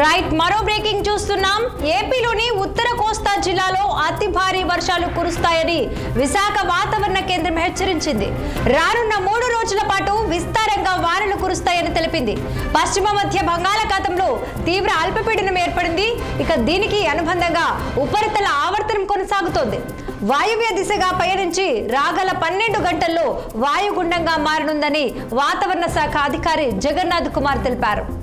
Right మరో breaking చూస్తున్నాం. ఏపీలోని ఉత్తర కోస్తా జిల్లాలో అతి భారీ వర్షాలు కురుస్తాయని విశాఖ వాతావరణ కేంద్రం హెచ్చరించింది. రానున్న మూడు రోజుల పాటు విస్తారంగా వానలు కురుస్తాయని తెలిపింది. పశ్చిమ మధ్య బంగాళాఖాతంలో తీవ్ర అల్పపీడనం ఏర్పడింది. ఇక దీనికి అనుబంధంగా ఉపరితల ఆవర్తనం కొనసాగుతోంది. వాయువ్య దిశగా పయనించి రాగల పన్నెండు గంటల్లో వాయుగుండంగా మారనుందని వాతావరణ శాఖ అధికారి జగన్నాథ్ కుమార్ తెలిపారు.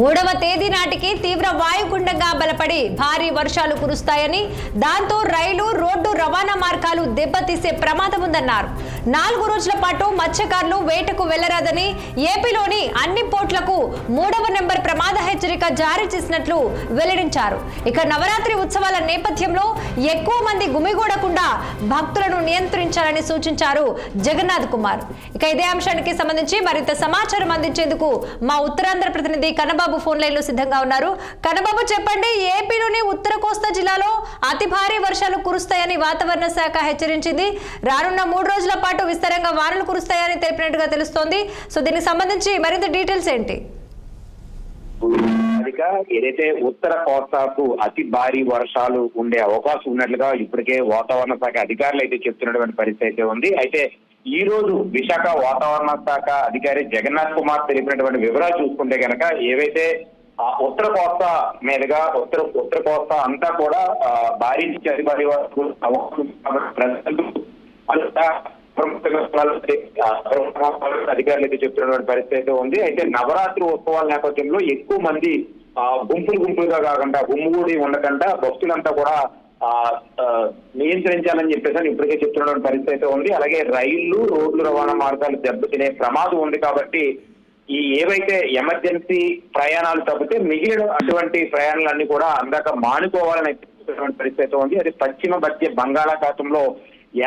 మూడవ తేదీ నాటికి తీవ్ర వాయుగుండంగా బలపడి భారీ వర్షాలు కురుస్తాయని దాంతో రైలు రోడ్డు రవాణా మార్గాలు దెబ్బతీసే ప్రమాదం ఉందన్నారు. నాలుగు రోజుల పాటు మత్స్యకారులు వేటకు వెళ్ళరాదని ఏపీలోని అన్ని పోర్ట్లకు మూడవ నెంబర్ ప్రమాద హెచ్చరిక జారీ చేసినట్లు వెల్లడించారు. ఇక నవరాత్రి ఉత్సవాల నేపథ్యంలో ఎక్కువ మంది గుమిగూడకుండా భక్తులను నియంత్రించాలని సూచించారు జగన్నాథ్ కుమార్. ఇక ఇదే అంశానికి సంబంధించి మరింత సమాచారం అందించేందుకు మా ఉత్తరాంధ్ర ప్రతినిధి కనబాబు ఫోన్ లైన్లో సిద్ధంగా ఉన్నారు. కనబాబు చెప్పండి ఏపీలోని ఉత్తర కోస్తా జిల్లాలో అతి భారీ వర్షాలు కురుస్తాయని వాతావరణ శాఖ హెచ్చరించింది. రానున్న మూడు రోజుల పాటు విస్తారంగా వానలు కురుస్తాయని తెలిపినట్టుగా తెలుస్తోంది. సో దీనికి సంబంధించి మరింత డీటెయిల్స్ ఏంటి? అదిగా ఏదైతే ఉత్తర కోస్తాకు అతి భారీ వర్షాలు ఉండే అవకాశం ఉన్నట్లుగా ఇప్పటికే వాతావరణ శాఖ అధికారులు అయితే చెప్తున్నటువంటి పరిస్థితి అయితే ఉంది. అయితే ఈ రోజు విశాఖ వాతావరణ శాఖ అధికారి జగన్నాథ్ కుమార్ తెలిపినటువంటి వివరాలు చూసుకుంటే కనుక ఏవైతే ఉత్తర కోస్తా మీదుగా ఉత్తర ఉత్తర కోస్తా అంతా కూడా భారీ నుంచి అతి భారీ వరకు అధికారులు అయితే చెప్తున్నటువంటి పరిస్థితి అయితే ఉంది. అయితే నవరాత్రి ఉత్సవాల నేపథ్యంలో ఎక్కువ మంది ఆ, గుంపులు గుంపులుగా కాకుండా గుమ్ముగూడి ఉండకుండా భక్తులంతా కూడా ఆ, నియంత్రించాలని చెప్పేసి అని ఇప్పటికే చెప్తున్నటువంటి పరిస్థితి అయితే ఉంది. అలాగే రైళ్ళు రోడ్లు రవాణా మార్గాలు దెబ్బతినే ప్రమాదం ఉంది కాబట్టి ఈ ఏవైతే ఎమర్జెన్సీ ప్రయాణాలు తప్పితే మిగిలిన అటువంటి ప్రయాణాలన్నీ కూడా అందాక మానుకోవాలని పరిస్థితి అయితే ఉంది. అది పశ్చిమ మధ్య బంగాళాఖాతంలో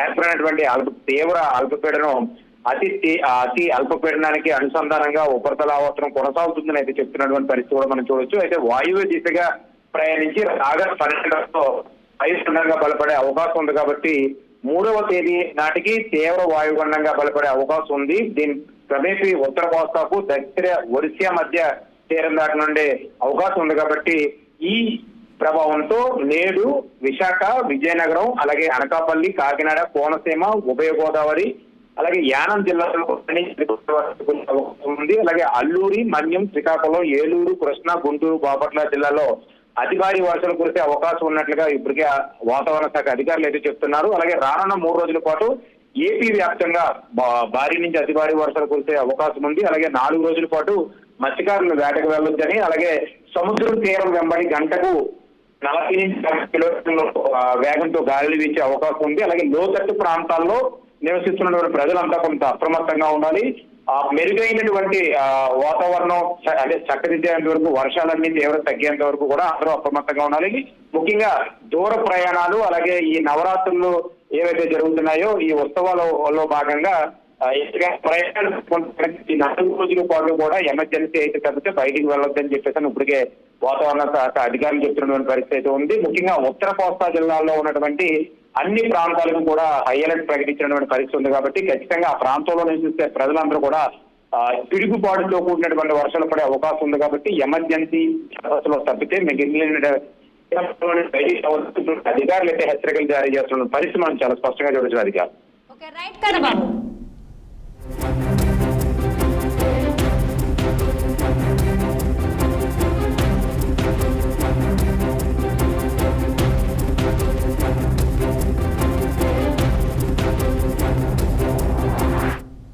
ఏర్పడినటువంటి అల్ప తీవ్ర అల్పపీడనం అతి అతి అల్పపీడనానికి అనుసంధానంగా ఉపరితల కొనసాగుతుందని అయితే చెప్తున్నటువంటి పరిస్థితి కూడా మనం చూడొచ్చు. అయితే వాయువ్య దిశగా ప్రయాణించి ఆగస్టు పన్నెండులో వాయుగుండంగా బలపడే అవకాశం ఉంది కాబట్టి మూడవ తేదీ నాటికి తీవ్ర వాయుగుండంగా బలపడే అవకాశం ఉంది. దీని సమీపి ఉత్తర కోస్తాకు దక్షిణ ఒడిశా మధ్య తీరం దాటి నుండే అవకాశం ఉంది కాబట్టి ఈ ప్రభావంతో నేడు విశాఖ విజయనగరం అలాగే అనకాపల్లి కాకినాడ కోనసీమ ఉభయ గోదావరి అలాగే యానం జిల్లాలో ఉంది. అలాగే అల్లూరి మన్యం శ్రీకాకుళం ఏలూరు కృష్ణా గుంటూరు బాపట్ల జిల్లాలో అతి భారీ వర్షాలు కురిసే అవకాశం ఉన్నట్లుగా ఇప్పటికే ఆ వాతావరణ శాఖ అధికారులు అయితే చెప్తున్నారు. అలాగే రానున్న మూడు రోజుల పాటు ఏపీ వ్యాప్తంగా భారీ నుంచి అతి భారీ వర్షాలు కురిసే అవకాశం ఉంది. అలాగే నాలుగు రోజుల పాటు మత్స్యకారులు వేటకు వెళ్ళొచ్చని అలాగే సముద్రం తీరం వెంబడి గంటకు నలభై నుంచి కిలోమీటర్ల వేగంతో గాలులు వీచే అవకాశం ఉంది. అలాగే లోతట్టు ప్రాంతాల్లో నివసిస్తున్నటువంటి ప్రజలంతా కొంత అప్రమత్తంగా ఉండాలి. ఆ మెరుగైనటువంటి వాతావరణం చ- అదే చక్కదిద్దేంత వరకు వర్షాలన్నీ తీవ్ర తగ్గేంత వరకు కూడా అందరూ అప్రమత్తంగా ఉండాలి. ముఖ్యంగా దూర ప్రయాణాలు అలాగే ఈ నవరాత్రులు ఏవైతే జరుగుతున్నాయో ఈ ఉత్సవాలలో భాగంగా ఆ, ఈ నాలుగు రోజుల పాటు కూడా ఎమర్జెన్సీ అయితే తప్పితే బయటికి వెళ్ళొద్దని చెప్పేసి ఇప్పటికే వాతావరణ శాఖ అధికారులు చెప్తున్నటువంటి పరిస్థితి అయితే ఉంది. ముఖ్యంగా ఉత్తర కోస్తా జిల్లాలో ఉన్నటువంటి అన్ని ప్రాంతాలకు కూడా హై అలర్ట్ ప్రకటించినటువంటి పరిస్థితి ఉంది కాబట్టి ఖచ్చితంగా ఆ ప్రాంతంలో నివసిస్తే ప్రజలందరూ కూడా తిరుగుబాటుతో పిడుగుపాటుతో కూడినటువంటి వర్షాలు పడే అవకాశం ఉంది కాబట్టి ఎమర్జెన్సీ తప్పితే మిగిలిన అధికారులు అయితే హెచ్చరికలు జారీ చేస్తున్న పరిస్థితి మనం చాలా స్పష్టంగా చూడొచ్చు అధికారులు